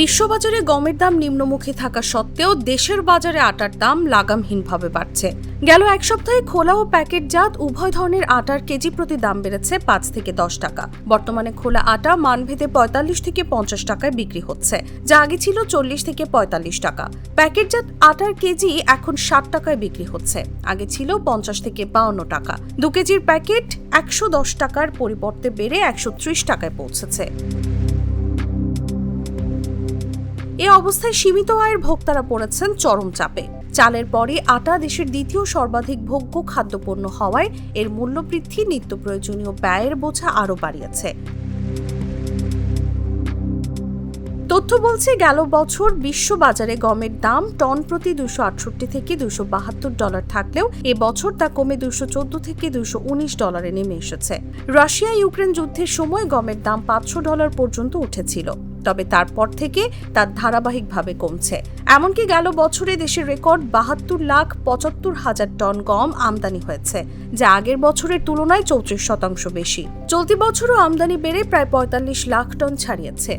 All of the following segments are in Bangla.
বিশ্ববাজারে গমের দাম নিম্নমুখী থাকা সত্ত্বেও দেশের বাজারে আটার দাম লাগামহীনভাবে বাড়ছে। গেল এক সপ্তাহে খোলা ও প্যাকেটজাত উভয় ধরনের আটার কেজি প্রতি দাম বেড়েছে পাঁচ থেকে দশ টাকা। বর্তমানে খোলা আটা মানভেদে পঁয়তাল্লিশ থেকে পঞ্চাশ টাকায় বিক্রি হচ্ছে, যা আগে ছিল চল্লিশ থেকে পঁয়তাল্লিশ টাকা। প্যাকেটজাত আটার কেজি এখন ষাট টাকায় বিক্রি হচ্ছে, আগে ছিল পঞ্চাশ থেকে বাউন্ন টাকা। দু কেজির প্যাকেট একশো দশ টাকার পরিবর্তে বেড়ে একশো ত্রিশ টাকায় পৌঁছেছে। এ অবস্থায় সীমিত আয়ের ভোক্তারা পড়েছেন চরম চাপে। চালের পরে আটা দেশের দ্বিতীয় সর্বাধিক ভোগ্য খাদ্যপণ্য হওয়ায় এর মূল্যবৃদ্ধি নিত্য প্রয়োজনীয় ব্যয়ের বোঝা আরও বাড়িয়েছে। তথ্য বলছে, গেল বছর বিশ্ব বাজারে গমের দাম টন প্রতি দুশো আটষট্টি থেকে দুশো বাহাত্তর ডলার থাকলেও এ বছর তা কমে দুশো চোদ্দ থেকে দুশো উনিশ ডলারে নেমে এসেছে। রাশিয়া ইউক্রেন যুদ্ধের সময় গমের দাম পাঁচশো ডলার পর্যন্ত উঠেছিল। তবে তারপর থেকে তার ধারাবাহিকভাবে কমছে। এমনকি গেল বছরে দেশের রেকর্ড বাহাত্তর লাখ পঁচাত্তর হাজার টন গম আমদানি হয়েছে, যা আগের বছরের তুলনায় চৌত্রিশ শতাংশ বেশি। চলতি বছরও আমদানি বেড়ে প্রায় পঁয়তাল্লিশ লাখ টন ছাড়িয়েছে।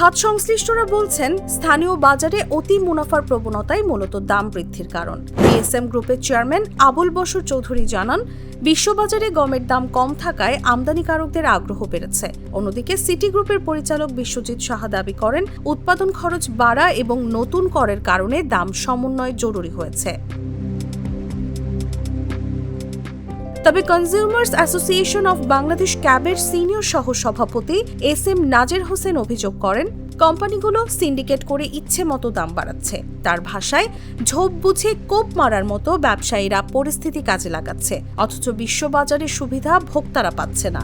খাত সংশ্লিষ্টরা বলছেন, স্থানীয় বাজারে অতি মুনাফার প্রবণতাই মূলত দাম বৃদ্ধির কারণ। বিএসএম গ্রুপের চেয়ারম্যান আবুল বসর চৌধুরী জানান, বিশ্ববাজারে গমের দাম কম থাকায় আমদানিকারকদের আগ্রহ বেড়েছে। অন্যদিকে সিটি গ্রুপের পরিচালক বিশ্বজিৎ সাহা দাবি করেন, উৎপাদন খরচ বাড়া এবং নতুন করের কারণে দাম সমন্বয় জরুরি হয়েছে। তবে কনজিউমার্স অ্যাসোসিয়েশন অফ বাংলাদেশ ক্যাবের সিনিয়র সহ সভাপতি এস এম নাজের হোসেন অভিযোগ করেন, কোম্পানিগুলো সিন্ডিকেট করে ইচ্ছে মতো দাম বাড়াচ্ছে। তার ভাষায়, ঝোপ বুঝে কোপ মারার মতো ব্যবসায়ীরা পরিস্থিতি কাজে লাগাচ্ছে, অথচ বিশ্ববাজারের সুবিধা ভোক্তারা পাচ্ছে না।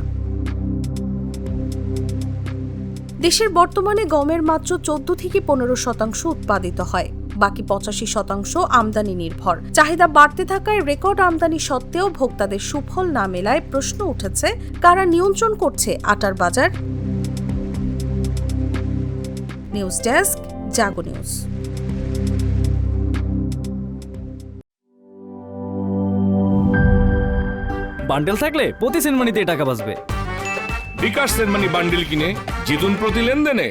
দেশের বর্তমানে গমের মাত্র চোদ্দ থেকে পনেরো শতাংশ উৎপাদিত হয়। বাকি পঁচাশি শতাংশ আমদানি নির্ভর। চাহিদা বাড়তে থাকায় রেকর্ড আমদানি সত্ত্বেও ভোক্তাদের সুফল না মেলায় প্রশ্ন উঠেছে কারা নিয়ন্ত্রণ করছে আটার বাজার? News desk Jago news. Bundle থাকলে প্রতি সেনমানিতে টাকা বাঁচবে। বিকাশ সেনমানি বান্ডিল কিনে জিতুন প্রতি লেনদেনে।